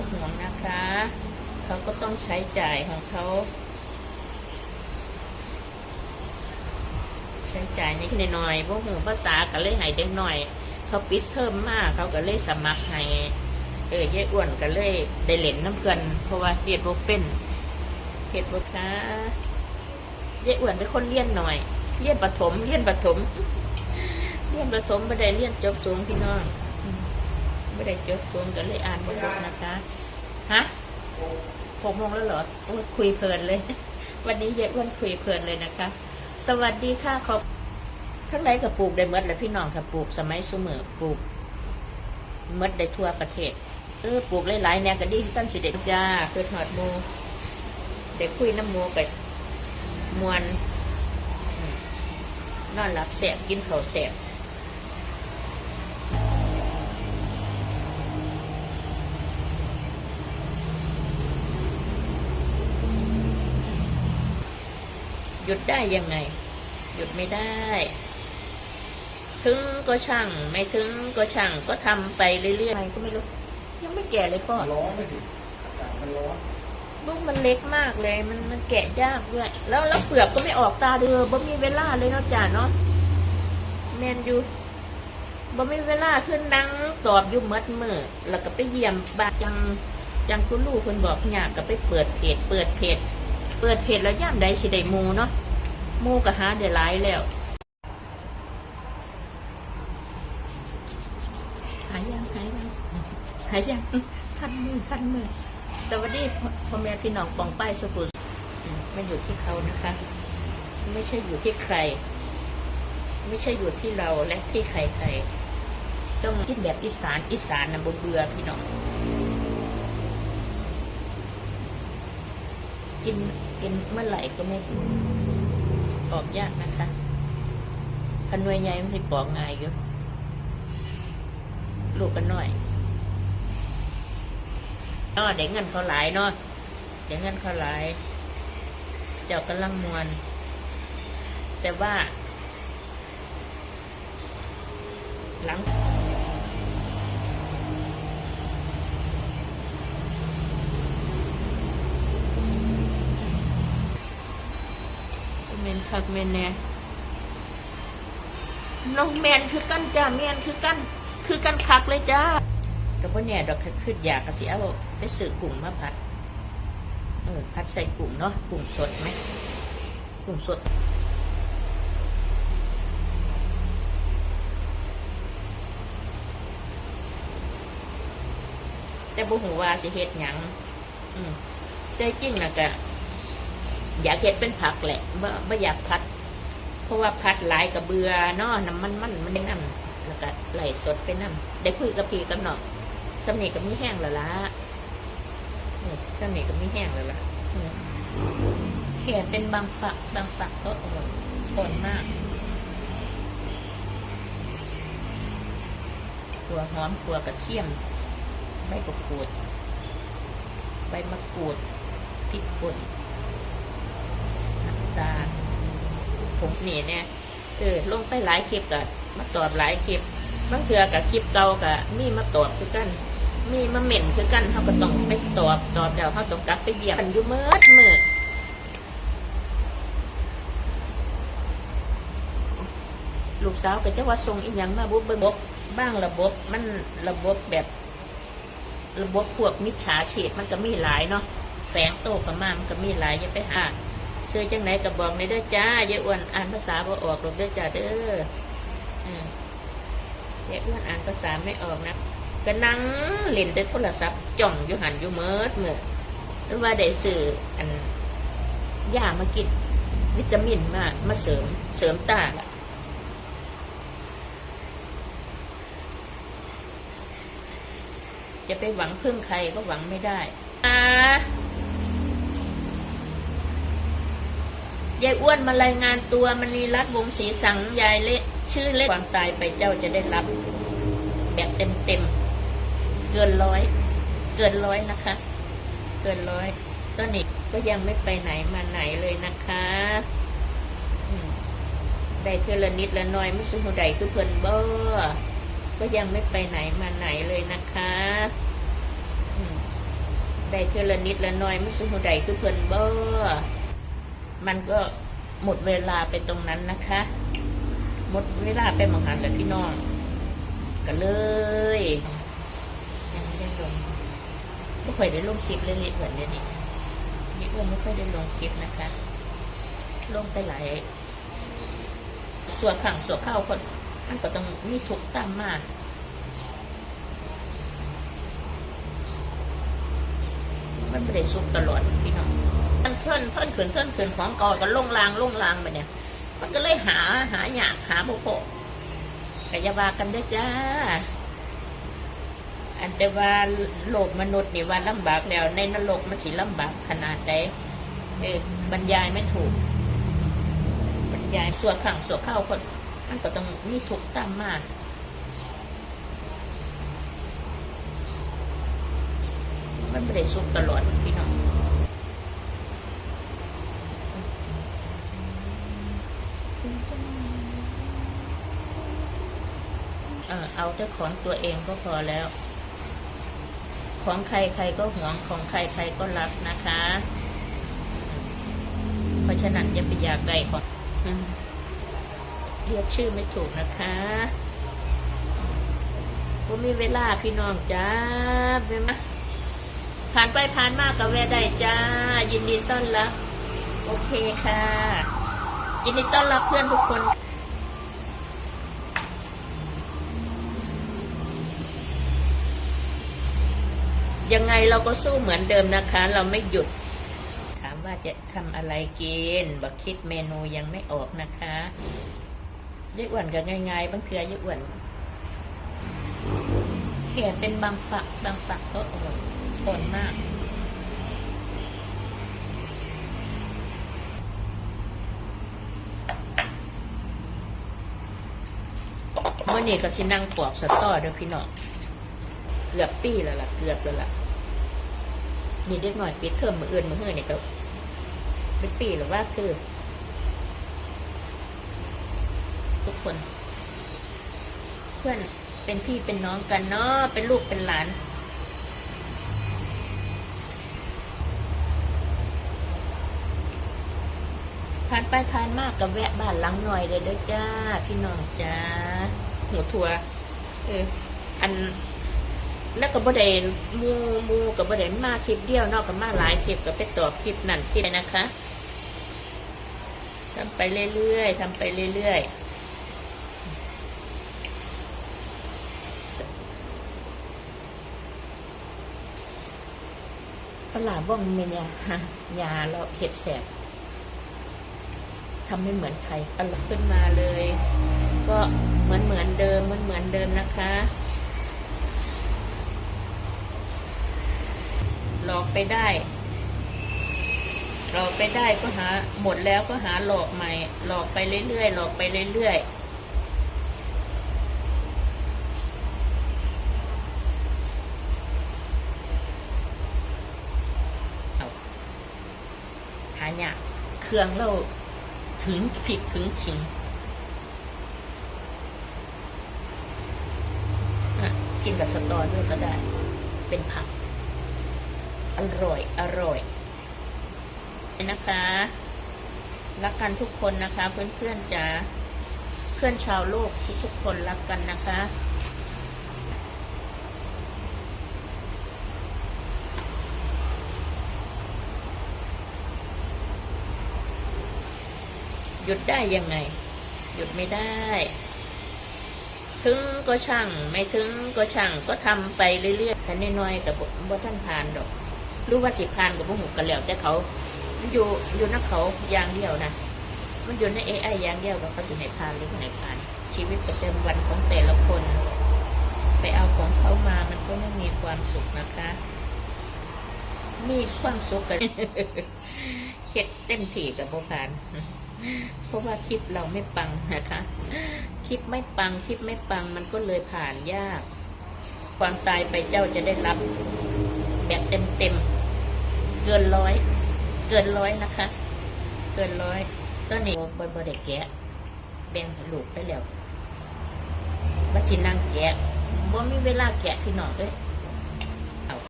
ก็ห่วงนะคะ เขาก็ต้องใช้จ่ายของเขา ใช้จ่ายนิดหน่อยพวกหูภาษาก็เลยให้เด็กหน่อย เขาปิดเทอมมาก เขาก็เลยสมัครให้เออยายอ้วนก็เลยได้เล่นน้ำเกินเพราะว่าเรียนบ่เป็นเฮ็ดบ่คะยายอ้วนเป็นคนเรียนหน่อยเรียนประถมเรียนประถมเรียนประถมไม่ได้เรียนจบสูงพี่น้อง ไม่ได้จบสูงก็เลยอ่านบ่จบนะคะฮะหกโมงแล้วเหรอโอ้คุยเพลินเลย วันนี้ยายอ้วนคุยเพลินเลยนะคะ สวัสดีค่ะขอบทั้งไหนกับปลูกได้หมดและพี่น้องค่ะปลูกสมัยสมือปลูกหมดได้ทั่วประเทศ เออปลูกหลายๆแนวก็ดีตั้งสิเด็กจ้าเกิดหอดหมูเด็กคุยน้ำหมูกับมวนนอนหลับแสบกินข้าวแสบ ยุดได้ยังไง หยุดไม่ได้ ถึงก็ช่าง ไม่ถึงก็ช่าง ก็ทำไปเรื่อยๆก็ไม่รู้ ยังไม่แก่เลยพ่อร้อนไม่ดิอากาศมันร้อนลูกมันเล็กมากเลย มันมันแกะยากด้วย แล้วแล้วเปลือกก็ไม่ออกตาเดือบ่มีเวลาเลยเนาะจ่าเนาะแมนอยู่บ่มีเวลาขึ้นนั่งตอบอยู่มัดมือแล้วก็ไปเยี่ยมบานจังจังคุณลูกคนบอกอยากก็ไปเปิดเพจเปิดเพจ เปิดเพจแล้วย่ามใดสิได้หมูเนาะหมูก็หาได้หลายแล้วหายยังหายยังหายยังคันมือคันมือสวัสดีพ่อพ่อแม่พี่น้องปองป้ายสุขุมอืมมันอยู่ที่เขานะคะ ไม่ใช่อยู่ที่ใคร ไม่ใช่อยู่ที่เราและที่ใครใครๆต้องคิดแบบอีสานอีสานนะบ่เบื่อพี่น้องกิน กินเมื่อไหร่ก็ไม่ออกยากนะคะพันวยใหญ่มันสิปอกง่ายอยู่ลูกกันหน่อยเนาะเด็กเงินเขาหลายเนาะเด็กเงินเขาหลาย เจ้ากำลังมวน แต่ว่า หลัง เมน คักเมนแน่น้องแมนคือกันจ้าแมนคือกัน คือกันคักเลยจ้าก็เพราเนี่ยดอกคืออยากกะสิเอาไปซื้อกุ้งมาผัด เออผัดใส่กุ้งเนาะกุ้งสดไหมกุ้งสดแต่บ่หูว่าสิเฮ็ดหยังอืมใจจริงนะกะ อยากเฮ็ดเป็นผักแหละบ่บ่อยากผัด เพราะว่าผัดหลายกับเบื่อเนาะน้ำมันมันมันได้น้ำแล้วก็ไหลสดไปน้ำได้คุยกับพี่กับน้องสำเนีก็มีแห้งแล้วล่ะสำเนีก็มีแห้งแล้วล่ะอืมแค่เป็นบางฝักบางฝักก็อร่อยทนมากขัวหอมขัวกระเทียมใบกระกรูดใบมะกรูดพริกป่น ตาผงนี่เนี่ยเออลงไปหลายคลิปกับมาตอบหลายคลิปบางเทือกับคลิปเก่ากับมีมาตอบคือกัน มีมาเหม็นคือกันเขาก็ต้องไปตอบตอบแล้วเขาต้องกลับไปเยี่ยมกันอยู่เมื่อเมื่อลูกสาวก็จะว่าทรงอีหยังมาบุบเบิ้งบ้างระบบมันระบบแบบ ระบบพวกมิจฉาชีพมันก็มีหลายเนาะแฝงโตกับมามันก็มีหลายอย่าไปหา เสื้อจังไหนก็บอกในเด้อจ้าอย่าอ้วนอ่านภาษาบ่ออกหรอกเด้อจ้าเด้อเด็กอ้วนอ่านภาษาไม่ออกนะก็นั่งเล่นแต่โทรศัพท์จ่องอยู่หันอยู่เมิดเมื่อหรือว่าได้สื่ออันยามากินวิตามินมามาเสริมเสริมตาละจะไปหวังพึ่งใครก็หวังไม่ได้อ่า ยายอ้วนมารายงานตัวมณีรัตน์วงศรีสังยายเละชื่อเล่นความตายไปเจ้าจะได้รับ แบบเต็มเต็มๆเกินร้อย เกินร้อยนะคะ เกินร้อยตอนนี้ก็ยังไม่ไปไหนมาไหนเลยนะคะได้เทอละนิดละน้อยไม่ใช่หัวใดคือเพิ่นบ่ก็ยังไม่ไปไหนมาไหนเลยนะคะได้เทอละนิดละน้อยไม่ใช่หัวใดคือเพิ่นบ่ มันก็หมดเวลาไปตรงนั้นนะคะ หมดเวลาไปหมองหันแล้วพี่น้องก็เลยยังไม่ได้ลงไม่ค่อยได้ลงคลิปเลยๆเหมือนเดี๋ยนี้นี่ก็ไม่ค่อยได้ลงคลิปนะคะ ลงไปหลายส่วนขังส่วนเข้าคนมันก็ต้องมีทุกตามมา มันไม่ได้สุกตลอดพี่น้องมันเทินเทินขืนเทินขืนของเก่าก็ลงลางลงลางไปเนี่ย มันก็เลยหาหาอยากหาโบโปกายาบากันได้จ้า อันแต่ว่าโลกมนุษย์นี่ว่าลำบากแล้ว ในนรกมันสิลำบากขนาดใดเออบรรยายไม่ถูก บรรยายส่วนขังส่วนเข้าคนมันก็ต้องมีทุกตามมา มันไม่ได้สุกตลอดพี่น้องเออเอาแต่ของตัวเองก็พอแล้ว ของใครใครก็หวงของใครใครก็รักนะคะ เพราะฉะนั้นอย่าไปอยากได้ของเรียกชื่อไม่ถูกนะคะผมมีเวลาพี่น้องจ้าไปมา ผ่านไปผ่านมากกับแวะได้จ้า ยินดีต้อนรับ โอเคค่ะ ยินดีต้อนรับเพื่อนทุกคนยังไงเราก็สู้เหมือนเดิมนะคะ เราไม่หยุด ถามว่าจะทำอะไรกินบอกคิดเมนูยังไม่ออกนะคะยายอ้วนก็ง่ายๆบางเทือยายอ้วนแก่เป็นบางฝักบางฝักก็อร่อย ทนมากเมื่อนี้ก็สินั่งปอกสตอเด้อพี่น้องเกือบปีแล้วล่ะ เกือบแล้วล่ะนี่เด็กหน่อยปิดเทอมมืออื่นมือเฮือนี่ก็เป็นปีหรือว่าคือ ทุกคน เพื่อนเป็นพี่เป็นน้องกันเนาะเป็นลูกเป็นหลาน ผ่านไปผ่านมากกับแวะบ้านหลังหน่อยเลยด้อจ้า พี่น้องจ้าหัวทัวเอออันแล้วก็บ่ได้มูมูกับบ่ได้มาคลิปเดียวนอกกับมาหลายคลิปก็ไปตอบคลิปนั่นคลิปนี้นะคะทำไปเรื่อยๆทำไปเรื่อยๆปลาบ้องเมียฮะยาเราเห็ดแสบ ทำไม่เหมือนใครอร่อยขึ้นมาเลย ก็เหมือนเหมือนเดิมเหมือนเหมือนเดิมนะคะ หลอกไปได้หลอกไปได้ก็หาหมดแล้วก็หาหลอกใหม่ หลอกไปเรื่อยๆหลอกไปเรื่อยๆหาเนี่ยากเครื่องเรา ถึงผิดถึงขิงอะกินกับสตอด้วยก็ได้ เป็นผัก อร่อย อร่อยนะคะ รักกันทุกคนนะคะ เพื่อนๆจ๋าเพื่อนชาวโลกทุกๆคนรักกันนะคะ ยุดได้ยังไง หยุดไม่ได้ ถึงก็ช่าง ไม่ถึงก็ช่างก็ทำไปเรื่อยๆแต่น้อยๆกับบ่ท่านผ่านดอก รู้ว่าสิผ่านกับพวกหูกันแล้วแต่เขามันอยู่อยู่นักเขาอย่างเดียวนะมันอยู่ในเอไออย่างเดียวกับเขาสิให้ผ่านหรือไห้ผ่าน ชีวิตประจำวันของแต่ละคน ไปเอาของเขามามันก็ไม่มีความสุขนะคะมีความสุขกันเฮ็ดเต็มที่กับโบผ่าน เพราะว่าคลิปเราไม่ปังนะคะ คลิปไม่ปัง คลิปไม่ปังมันก็เลยผ่านยาก ความตายไปเจ้าจะได้รับ แบบเต็มเต็มๆเกินร้อย เกินร้อยนะคะ เกินร้อยตอนนี้บอบได้แกะ แบ่งหลูกไปแล้วว่าสินั่งแกะบ่มีเวลาแกะพี่น้องเอ้ย